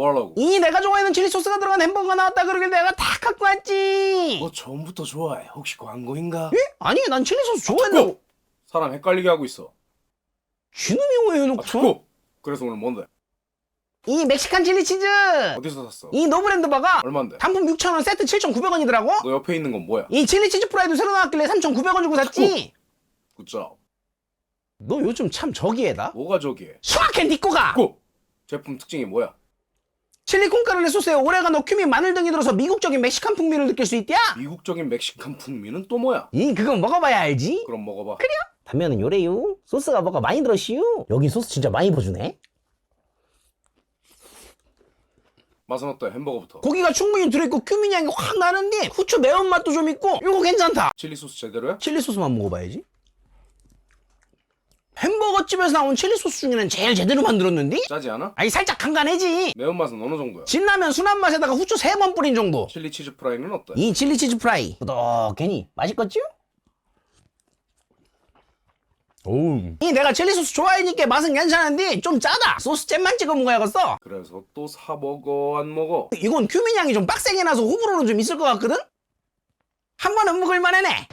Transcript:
뭐 하려고? 이 내가 좋아하는 칠리 소스가 들어간 햄버거가 나왔다 그러길래 내가 다 갖고 왔지. 너 처음부터 좋아해. 혹시 광고인가? 예? 아니 난 칠리 소스 좋아한다고. 자꾸 사람 헷갈리게 하고 있어. 지놈이 왜 아, 해놓고? 자꾸. 그래서 오늘 뭔데? 이 멕시칸 칠리 치즈. 어디서 샀어? 이 노브랜드 버거. 얼마인데? 단품 6,000원, 세트 7,900원이더라고. 너 옆에 있는 건 뭐야? 이 칠리 치즈 프라이도 새로 나왔길래 3,900원 주고 샀지. 굿잡. 너 요즘 참 저기에다. 뭐가 저기에? 수학해 니꼬가. 고! 제품 특징이 뭐야? 칠리 콩가루네 소스에 오레가노, 큐민, 마늘 등이 들어서 미국적인 멕시칸 풍미를 느낄 수 있대야. 미국적인 멕시칸 풍미는 또 뭐야? 이 그건 먹어봐야 알지. 그럼 먹어봐. 단면은 요래요. 소스가 뭐가 많이 들었시요. 여기 소스 진짜 많이 버주네. 맛은 어때? 햄버거부터. 고기가 충분히 들어있고 큐민 향이 확 나는데 후추 매운맛도 좀 있고 이거 괜찮다. 칠리 소스 제대로야? 칠리 소스만 먹어봐야지. 햄버거 집에서 나온 칠리 소스 중에는 제일 제대로 만들었는데? 짜지 않아? 아니 살짝 간간해지. 매운맛은 어느 정도야? 진라면 순한 맛에다가 후추 세 번 뿌린 정도. 칠리 치즈 프라이는 어때? 이 칠리 치즈 프라이. 괜히 맛있겠죠? 오. 이 내가 칠리 소스 좋아하니까 맛은 괜찮은데 좀 짜다. 소스 잼만 찍어 먹어야겠어. 그래서 또 사 먹어 안 먹어? 이건 큐민 향이 좀 빡세게 나서 호불호는 좀 있을 것 같거든? 한 번은 먹을 만하네.